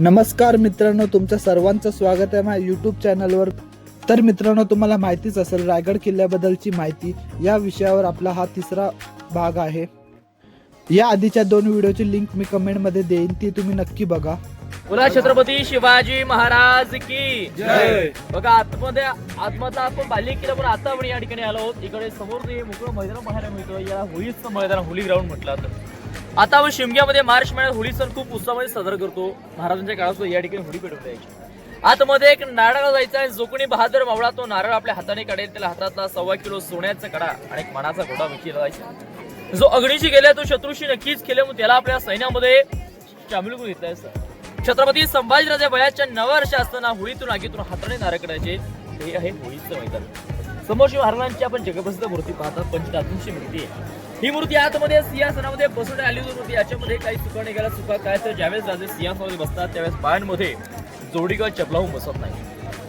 नमस्कार मित्रांनो तुमचं सर्वांचं स्वागत आहे माझ्या यूट्यूब चॅनलवर तर मित्रांनो तुम्हाला माहितीच असेल रायगड किल्ल्याबद्दलची माहिती या विषयावर आपला हा तिसरा भाग आहे. या आधीच्या दोन व्हिडिओची लिंक मी कमेंटमध्ये देईन ती तुम्ही नक्की बघा. बोला छत्रपती शिवाजी महाराज की जय. बघा आतमध्ये आतमधला आपण बाल्य केलं पण आता आपण या ठिकाणी आलो आहोत. इकडे समोर जे मोकळं मैदान पाहायला मिळतं या होळीचं मैदान होली ग्राउंड म्हटलं जातं. आता आपण शिमग्यामध्ये मार्च महिन्यात होळी सण खूप उत्साहामध्ये साजरा करतो. महाराजांच्या काळात या ठिकाणी होळी पेटवता यायची आतमध्ये एक नारळ जायचा आहे. जो कोणी बहादर मावळा तो नारळ आपल्या हाताने काढेल. त्याला हातातला सव्वा किलो सोन्याचा कडा आणि एक मनाचा घोडा विकीला जायचा. जो अग्निशी गेला तो शत्रूशी नक्कीच केले मग त्याला आपल्या सैन्यामध्ये सामील करून घेतलाय सर छत्रपती संभाजीराजे वयाच्या नव्या वर्ष असताना होळीतून आगीतून हाताने नारळ काढायचे. हे आहे होळीचं मैदान. समोर शिव महाराजांची आपण जगप्रसिद्ध मूर्ती पाहतात. पंचधातूंची मूर्ती आहे. ही मूर्ती आतमध्ये सिंहासनामध्ये बसवण्यात आली होती. मूर्ती याच्यामध्ये काही चुका निघाला चुका काय तर. ज्यावेळेस राजे सिंहासनामध्ये बसतात त्यावेळेस पायांमध्ये जोडी किंवा चपलाहून बसत नाही.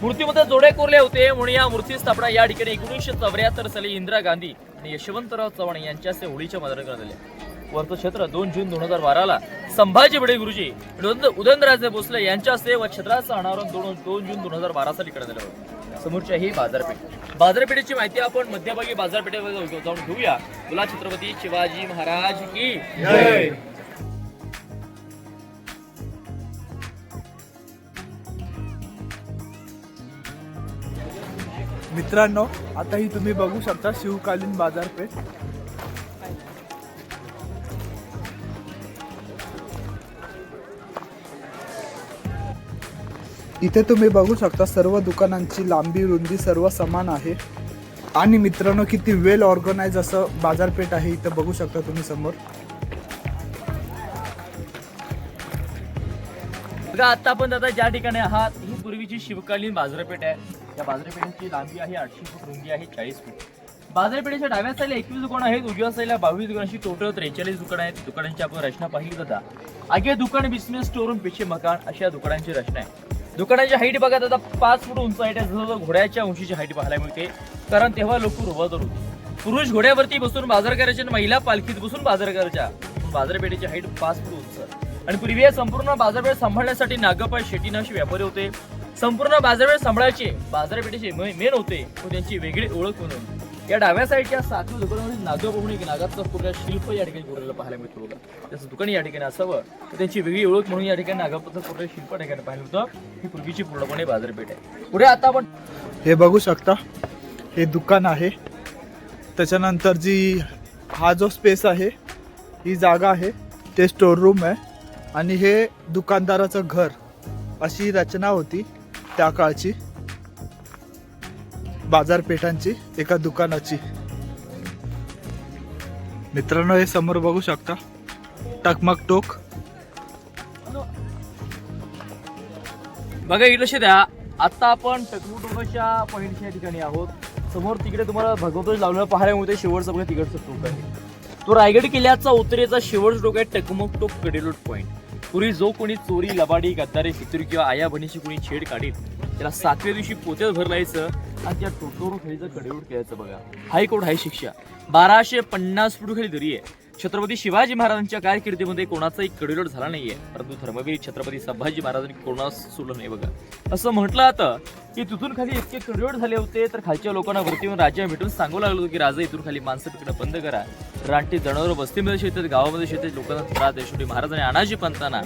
मूर्तीमध्ये जोडे कोरले होते म्हणून या मूर्ती स्थापना या ठिकाणी एकोणीसशे चौऱ्याहत्तर साली इंदिरा गांधी आणि यशवंतराव चव्हाण यांच्या होळीच्या मदत करण्यात आल्या वर्तक्षेत्र दोन जून दोन हजार बाराला. संभाजी बडे गुरुजी उदयनराजे भोसले यांच्या हस्ते व छत्राचं अनावरण दोन दोन जून दोन हजार बारा साली करण्यात आलं होतं समोरची ही बाजारपेठ. बाजारपेठेची माहिती आपण मध्यभागी बाजारपेठेमध्ये जाऊ- जाऊन घेऊया. तुला छत्रपती शिवाजी महाराज की जय. मित्रांनो आता ही तुम्ही बघू शकता शिवकालीन बाजारपेठ. इथे तुम्ही बघू शकता सर्व दुकानांची लांबी रुंदी सर्व समान आहे. आणि मित्रांनो किती वेल ऑर्गनाइज असं बाजारपेठ आहे इथं बघू शकता तुम्ही समोर. बघा आता आपण दादा ज्या ठिकाणी आहात ही पूर्वीची शिवकालीन बाजारपेठ आहे. त्या बाजारपेठेची लांबी आहे आठशे फूट रुंदी आहे चाळीस फूट. बाजारपेठेच्या डाव्या साईडला एकवीस दुकान आहेत उजव्या साईडला बावीस दुकानाची टोटल त्रेचाळीस दुकान आहेत. दुकानांची आपण रचना पाहिली जाता आगे दुकान बिझनेस स्टोरूम पिछे मकान अशा दुकानांची रचना आहे. दुकानाची हाईट बघा आता पाच फूट उंच आहे जसं घोड्याच्या उंचीची हाईट पाहायला मिळते. कारण तेव्हा लोक रुबादर होते. पुरुष घोड्यावरती बसून बाजार करायचे आणि महिला पालखीत बसून बाजार करायच्या. बाजारपेठेची हाईट पाच फूट उंच आणि पूर्वी हे संपूर्ण बाजारपेठ सांभाळण्यासाठी नागपाळ शेट्टी असे व्यापारी होते. संपूर्ण बाजारपेठ सांभाळायचे बाजारपेठेचे मेन होते. व त्यांची वेगळी ओळख म्हणून. या डाव्या साईडच्या सातव्या दुकानामध्ये एक नागाचा पूर्ण शिल्प या ठिकाणी कोरलेलं पाहायला मिळतो बघा. त्याचं दुकान या ठिकाणी असावं. तर त्यांची वेगळी ओळख म्हणून या ठिकाणी नागापाचं पूर्ण शिल्प ठिकाणी पाहिलं होतं ही पूर्वीची पूर्णपणे बाजारपेठ आहे. पुढे आता आपण हे बघू शकता. हे दुकान आहे. त्याच्यानंतर जी हा जो स्पेस आहे ही जागा आहे. ते स्टोर रूम आहे. आणि हे दुकानदाराचं घर अशी रचना होती त्या काळची. बाजारपेठांची एका दुकानाची. मित्रांनो हे समोर बघू शकता. टकमक टोक. बघा इकडे द्या. आता आपण टकमुटोकाच्या पॉईंटच्या ठिकाणी आहोत. समोर तिकडे तुम्हाला भगवतोज लावलेलं पाहायला मिळते शेवटचं बघा तिकडचं टोक आहे. तो रायगड किल्ल्याचा उत्तरेचा शेवटचा टोक आहे टकमक टोक कडेलोट पॉईंट पूर्वी जो कोणी चोरी लबाडी गद्दारी फितुरी किंवा आया बहिणीची कोणी छेड काढीत त्याला सातव्या दिवशी पोत्यात भरलायचं. आणि त्या टोटोर खालीचं कडेलोट खेळायचं बघा. हायकोर्ट हाय शिक्षा. बाराशे पन्नास फूट खाली दरी आहे. छत्रपती शिवाजी महाराजांच्या कारकिर्दीमध्ये कोणाचाही कडेलोट झाला नाहीये. परंतु धर्मवीर छत्रपती संभाजी महाराजांनी कोणास सोडलं नाही बघा. असं म्हटलं जातं की तिथून खाली इतके कडेलोट झाले होते तर खालच्या लोकांना वरती येऊन राजा भेटून सांगू लागलो की राजा इथून खाली माणसं पिकणं बंद करा. रानटी जनावर वस्तीमध्ये शेतात गावामध्ये शेतात लोकांना त्रास आहे शेवटी महाराजांनी अनाजी पंतांना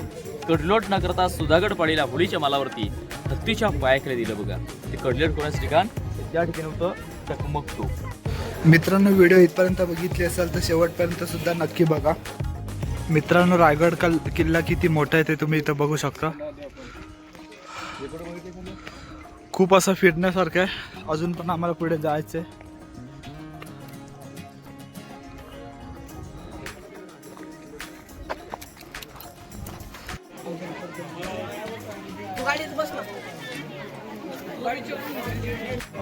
कडलोट न करता सुधागड पाडीला होळीच्या मालावरती हत्तीच्या पायाकडे दिलं बघा. ते कडलोट कोणाचं ठिकाण? त्या ठिकाणी होतं टकमक टोक मित्रांनो व्हिडिओ इथपर्यंत बघितली असेल तर शेवटपर्यंत सुद्धा नक्की बघा. मित्रांनो रायगड कल किल्ला किती मोठा आहे ते तुम्ही इथं बघू शकता. खूप असं फिरण्यासारखं आहे. अजून पण आम्हाला पुढे जायचं आहे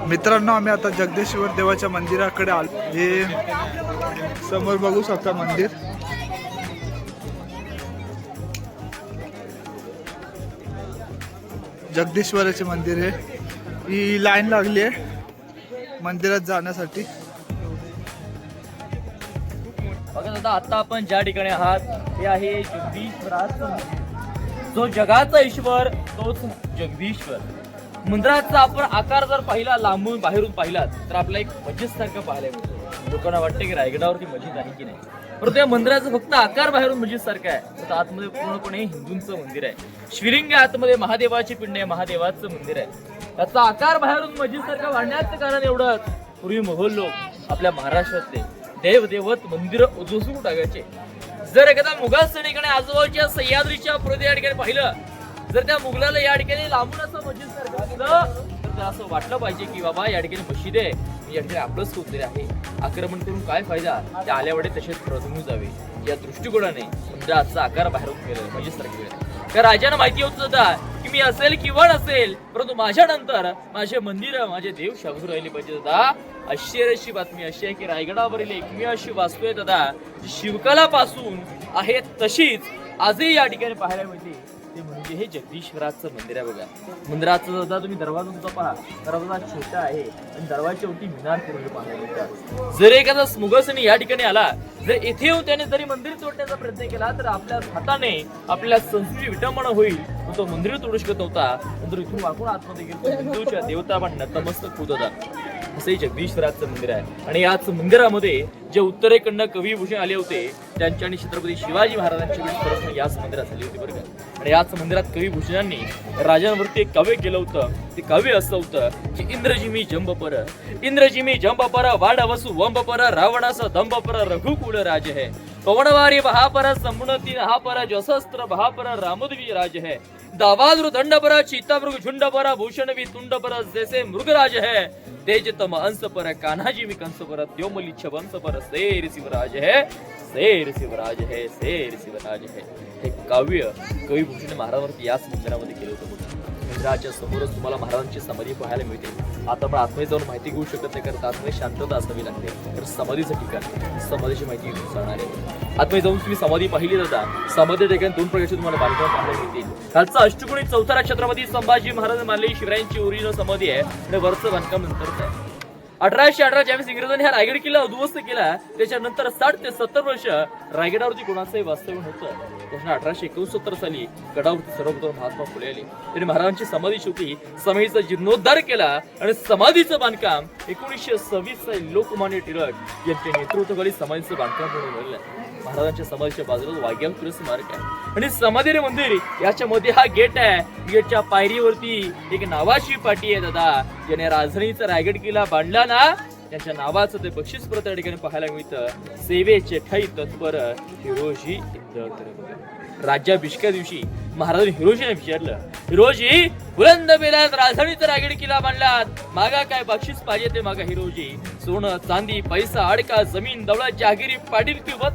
मित्रांनो आम्ही आता जगदेश्वर देवाच्या मंदिराकडे आलो. हे समोर बघू शकता मंदिर. जगदीश्वराचे मंदिर आहे. ही लाईन लागली आहे मंदिरात जाण्यासाठी. बघा दादा आता आपण ज्या ठिकाणी आहात हे आहे जगदीश्वराचं जो जगाचा ईश्वर तोच जगदीश्वर. मंदिराचा आपण आकार जर पाहिला लांबून बाहेरून पाहिला तर आपला एक मस्जिद सारखं पाहायला मिळतो. लोकांना वाटते की रायगडावरती मस्जिद आहे की नाही. परंतु या मंदिराचं फक्त आकार बाहेरून मस्जिद आहे. तर आतमध्ये पूर्णपणे हिंदूंचं मंदिर आहे. श्रीलिंग आतमध्ये महादेवाची पिंड आहे महादेवाचं मंदिर आहे. त्याचा आकार बाहेरून मस्जिद सारखा वाढण्याचं कारण एवढंच. पूर्वी मोहोल लोक आपल्या महाराष्ट्रातले देव देवत मंदिर उद्ध्वसून टाकायचे. जर एखादा मुघल सैनिकाने आजूबाजूच्या सह्याद्रीच्या प्रदेश या ठिकाणी पाहिलं जर त्या मुघलाला या ठिकाणी लांबून असं मस्जिद सारखं तर त्याला असं वाटलं पाहिजे की बाबा या ठिकाणी मशीद आहे. या ठिकाणी आपलंच कोणतरी आहे. आक्रमण करून काय फायदा? ते आल्यावडे तसेच प्रथमून जावे. या दृष्टिकोनाने मंदिराचा आकार बाहेरून केलं मस्जिद सारखं त्या माहिती होत होता की मी असेल किंवा नसेल परंतु माझ्या नंतर माझे मंदिर माझे देव शाबू राहिले पाहिजे दादा. आश्चर्याची बातमी. अशी आहे की रायगडावरील एकमेव अशी वास्तू आहे दादा. शिवकला पासून आहे तशीच आजही या ठिकाणी पाहायला मिळते. ते म्हणजे हे जगदीश्वराचं मंदिर आहे बघा. मंदिराचं दादा तुम्ही दरवाजा सुद्धा पहा. दरवाजा छोटा आहे आणि दरवाजाच्या वरती मिनार करून पाहायला मिळतात जर एखादा स्मुगसनी या ठिकाणी आला जर येथे येऊन त्याने जरी मंदिर तोडण्याचा प्रयत्न केला तर आपल्या हाताने आपल्या संस्कृती विटंबना होईल. तो मंदिर तोडू शकत होता. तर इथून वाकून आतमध्ये गेलो हिंदूच्या देवता पण नतमस्तक होत होता. असंही जगदीश्वराचं मंदिर आहे. आणि याच मंदिरामध्ये जे उत्तरेकडनं कवी भूषण आले होते त्यांची आणि छत्रपती शिवाजी महाराजांची वेळ परत याच मंदिरात झाली होती बरं का आणि याच मंदिरात कवी भूषणांनी राजांवरती एक काव्य केलं होतं. ते काव्य असं होतं की इंद्रजिमी जंबपर इंद्रजिमी वसु वंब पर रावणास दंब पर रघुकुळ राज है. पवनवारी बहापर संपुणती नहापर जसस्त्र महापर रामद्वी राज है. दावाद्रु दंड पर चीतामृग झुंड पर भूषण वि तुंड पर जैसे मृगराज है. तेज तम अंश पर कान्हाजी मी कंस पर त्योमली छवंस पर शेर शिवराज है. शेर शिवराज हे शेर शिवराज हे. हे काव्य कविभूषण महाराजांवरती याच मंदिरामध्ये केलं होतं बघा. मंदिराच्या समोरच तुम्हाला महाराजांची समाधी पाहायला मिळते. आता आपण आतमध्ये जाऊन माहिती घेऊ शकत नाही कारण आतमध्ये शांतता असावी लागते. तर समाधीचं ठिकाण समाधीची माहिती घेऊन जाणार आहे. आतमध्ये जाऊन तुम्ही समाधी पाहिली जाता. समाधी ठिकाणी दोन प्रकारचे तुम्हाला बांधकाम पाहायला मिळतील. खालचा अष्टकोणी चौथा क्षेत्रामध्ये संभाजी महाराज मानले शिवरायांची ओरिजिनल समाधी आहे. आणि वरचं बांधकाम नंतरच आहे. अठराशे अठरा ज्यावेळेस इंग्रजांनी हा रायगड किल्ला उद्ध्वस्त केला त्याच्यानंतर साठ ते सत्तर वर्ष रायगडावरती कोणाचंही वास्तव्य नव्हतं. त्याच्या अठराशे एकोणसत्तर साली गडावरती सर्वप्रथम महात्मा फुले आले. त्यांनी महाराजांची समाधी शेवटी समाधीचा जीर्णोद्धार केला आणि समाधीचं बांधकाम एकोणीसशे सव्वीस साली लोकमान्य टिळक यांच्या नेतृत्वाखाली समाधीचं बांधकाम म्हणून झालेलं महाराजांच्या समाधीच्या बाजूला वाग्यांकुर स्मारक आहे. आणि समाधी मंदिर याच्यामध्ये हा गेट आहे. गेटच्या पायरीवरती एक नावाची पाटी आहे दादा. ज्याने राजधानीचा रायगड किल्ला बांधला ना त्यांच्या नावाचं ते बक्षीस परत या ठिकाणी पाहायला मिळतं. सेवेचे ठाई तत्पर हिरोजी इंदळकर राज्याभिषेका दिवशी महाराजांनी हिरोजीने विचारलं हिरोजी बुलंद बेलात राजधानीचा रागीड किल्ला बांधलात. मागा काय बक्षीस पाहिजे ते मागा हिरोजी? सोनं चांदी पैसा अडका जमीन दौला जहागिरी पाटील किंवा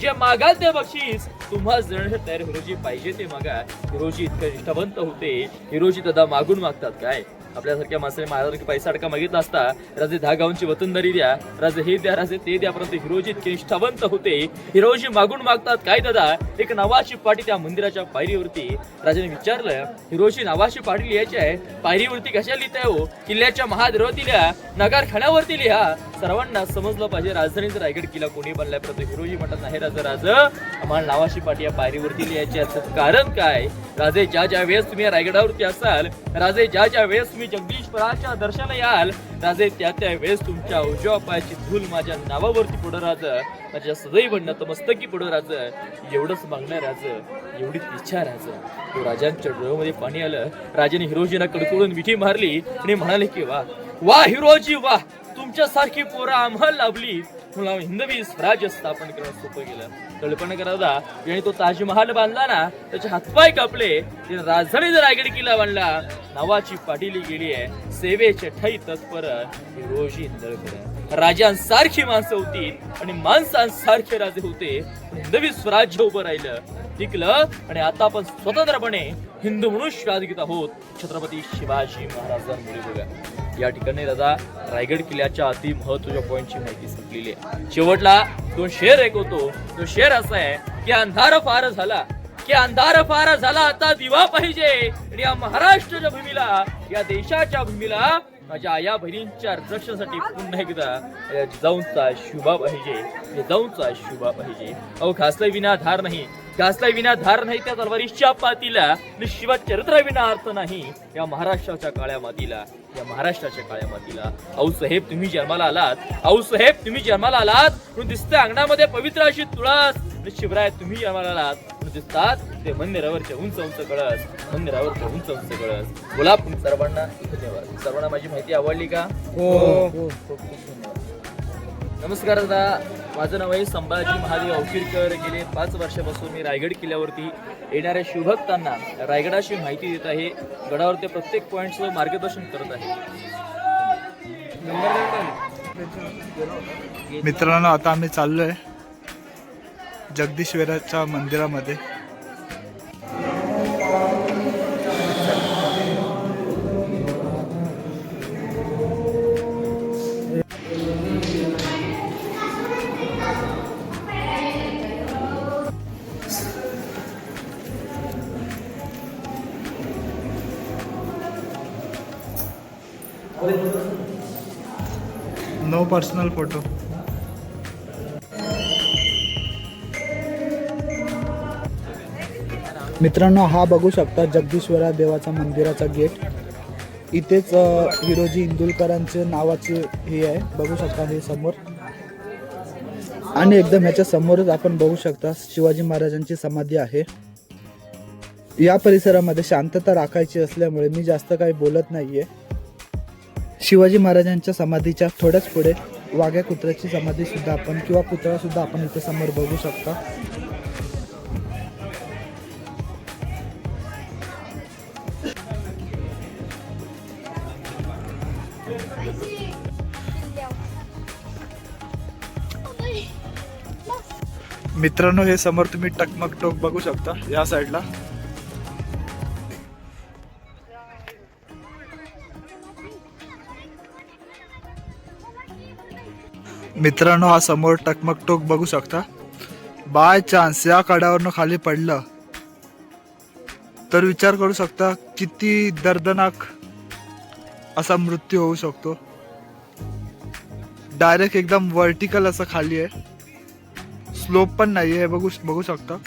जे मागाल ते बक्षीस तुम्हा जण तयार हिरोजी पाहिजे ते मागा. हिरोजी इतकं निष्ठावंत होते. हिरोजी दादा मागून मागतात काय? आपल्यासारख्या माणसाने महाराजांनी पैसा अडका मागितला असता राजे दहा गावांची वतनदारी द्या. राजे हे द्या राजे ते द्या परंतु हिरोजी इतके निष्ठावंत होते. हिरोजी मागून मागतात. काय दादा? एक नावाची पाटी त्या मंदिराच्या पायरीवरती. राजाने विचारलं हिरोजी नावाची पाटी लिहायची आहे? पायरीवरती कशा लिहिताय हो? किल्ल्याच्या महादेवावरती लिहा नगारखान्यावरती लिहा. सर्वांना समजलं पाहिजे राजधानीचा रायगड किल्ला कोणी बनलाय परंतु हिरोजी म्हणतात नाही राजा राजा आम्हाला नावाची पाटी या पायरीवरती लिहायची असं कारण काय? राजे ज्या ज्या वेळेस तुम्ही या रायगडावरती असाल राजे ज्या ज्या वेळेस तुम्ही जगदीश्वराच्या दर्शनाला याल राजे त्या त्या वेळेस तुमच्या उजव्या पायाची धूल माझ्या नावावरती पुढं राज. माझ्या सदैव नतमस्तकी पुढं राज. एवढंच मागणं राज. एवढीच इच्छा राज. तो राजांच्या डोळ्यामध्ये पाणी आलं. राजाने हिरोजीना कडकडून मिठी मारली आणि म्हणाले की वा वा हिरोजी वा. तुमच्यासारखी पोरं आम्हाला लाभली. मला हिंदवी स्वराज्य स्थापन करणं सोपं गेलं. कल्पना करा दादा तो ताजमहाल बांधला ना त्याचे हातपाय कापले त्याने राजधानी जर रायगड किल्ला बांधला नावाची पाटीली गेली आहे सेवेचे ठै तत्पर रोजी इंदळकर राजांसारखी माणसं होती आणि माणसांसारखे राजे होते हिंदवी स्वराज्य उभं राहिलं. टिकलं आणि आता आपण स्वतंत्रपणे हिंदू म्हणून श्वास घेत आहोत. छत्रपती शिवाजी महाराजांमुळे बघा. या ठिकाणी दादा रायगड किल्ल्याच्या अति महत्त्वाच्या पॉईंटची माहिती संपलेली आहे. शेवटला दोन शेर एक होतो तो शेर असा आहे की अंधार फार झाला. की अंधार फार झाला आता दिवा पाहिजे. आणि या महाराष्ट्राच्या भूमीला या देशाच्या भूमीला माझ्या आया बहिणींच्या रक्षणासाठी पुन्हा एकदा जाऊनचा शुभा पाहिजे. जाऊनचा शुभा पाहिजे. अहो खासलं विना धार नाही. घासला विना धार नाही त्या तलवारीच्या पातीला. शिवा चरित्रा विना अर्थ नाही या महाराष्ट्राच्या काळ्या मातीला या महाराष्ट्राच्या काळ्या मातीला. आऊ साहेब तुम्ही जन्माला आलात. आऊ साहेब तुम्ही जन्माला आलात. म्हणून दिसते अंगणामध्ये पवित्र अशी तुळस. शिवराय तुम्ही जन्माला आलात. दिसतात ते मंदिरावरचे उंच उंच कळस. मंदिरावरचे उंच उंच कळस. बोला सर्वांना धन्यवाद सर्वांना माझी माहिती आवडली का? हो. खूप खूप धन्यवाद. नमस्कार दादा. माझं नाव आहे संभाजी महादेव अवशिरकर गेले पाच वर्षापासून मी रायगड किल्ल्यावरती येणाऱ्या शिवभक्तांना रायगडाची माहिती देत आहे. गडावरती प्रत्येक पॉईंटचं मार्गदर्शन करत आहे. मित्रांनो आता आम्ही चाललो आहे जगदीश्वराच्या मंदिरामध्ये. पर्सनल फोटो मित्रांनो हा बघू शकता जगदीश्वरा देवाचा मंदिराचा गेट. इथेच हिरोजी इंदुलकरांचे नावाचे हे आहे. बघू शकता हे समोर. आणि एकदम ह्याच्या समोरच आपण बघू शकता शिवाजी महाराजांची समाधी आहे. या परिसरामध्ये शांतता राखायची असल्यामुळे मी जास्त काही बोलत नाहीये. शिवाजी महाराजांच्या समाधीच्या थोड्याच पुढे वाघ्या कुत्र्याची समाधी सुद्धा आपण किंवा पुतळा सुद्धा आपण इथे समोर बघू शकता. मित्रांनो हे समोर तुम्ही टकमक टोक बघू शकता या साईडला मित्रांनो हा समोर टकमकटोक बघू शकता. बाय चान्स या कड्यावरनं खाली पडलं. तर विचार करू शकता किती दर्दनाक असा मृत्यू होऊ शकतो. डायरेक्ट एकदम वर्टिकल असं खाली आहे. स्लोप पण नाही आहे बघू बघू शकता.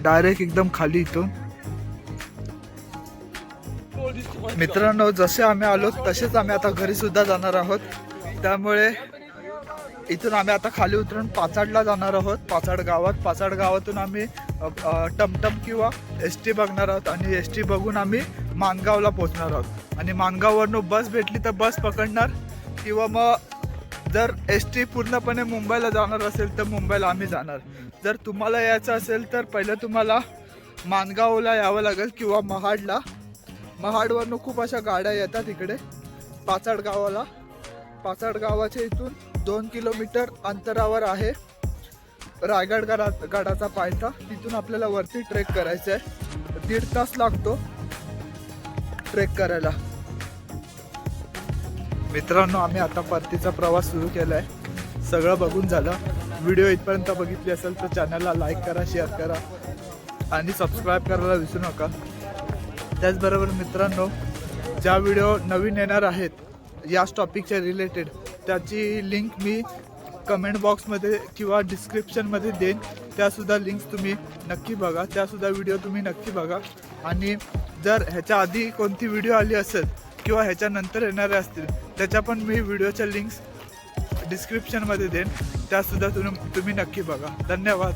डायरेक्ट एकदम खाली इथून. मित्रांनो जसे आम्ही आलो तसेच आम्ही आता घरी सुद्धा जाणार आहोत. त्यामुळे इथून आम्ही आता खाली उतरून पाचाडला जाणार आहोत. पाचाड गावात. पाचाड गावातून आम्ही टमटम किंवा एस टी बघणार आहोत आणि एस टी बघून आम्ही मानगावला पोहोचणार आहोत. आणि मानगाववरनं बस भेटली तर बस पकडणार किंवा मग जर एस टी पूर्णपणे मुंबईला जाणार असेल तर मुंबईला आम्ही जाणार. जर तुम्हाला यायचं असेल तर पहिलं तुम्हाला मानगावला यावं लागेल किंवा महाडला. महाडवरनं खूप अशा गाड्या येतात इकडे. पाचाड गावाला. पाचाड गावाच्या इथून दोन किलोमीटर अंतरावर आहे. रायगड गडा गडाचा पायथा. तिथून आपल्याला वरती ट्रेक करायचं आहे दीड तास लागतो ट्रेक करायला. मित्रांनो आम्ही आता परतीचा प्रवास सुरू केला आहे सगळं बघून झालं. व्हिडिओ इथपर्यंत बघितली असेल तर चॅनलला लाईक करा शेअर करा आणि सबस्क्राईब करायला विसरू नका. त्याचबरोबर मित्रांनो ज्या व्हिडिओ नवीन येणार आहेत याच टॉपिकच्या रिलेटेड त्याची लिंक मी कमेंट बॉक्समध्ये किंवा डिस्क्रिप्शनमध्ये देईन. त्यासुद्धा लिंक्स तुम्ही नक्की बघा. त्यासुद्धा व्हिडिओ तुम्ही नक्की बघा. आणि जर ह्याच्या आधी कोणती व्हिडिओ आली असेल किंवा ह्याच्यानंतर येणारे असतील त्याच्या पण मी व्हिडिओच्या लिंक्स डिस्क्रिप्शनमध्ये देईन. त्यासुद्धा तुम्ही तुम्ही नक्की बघा. धन्यवाद.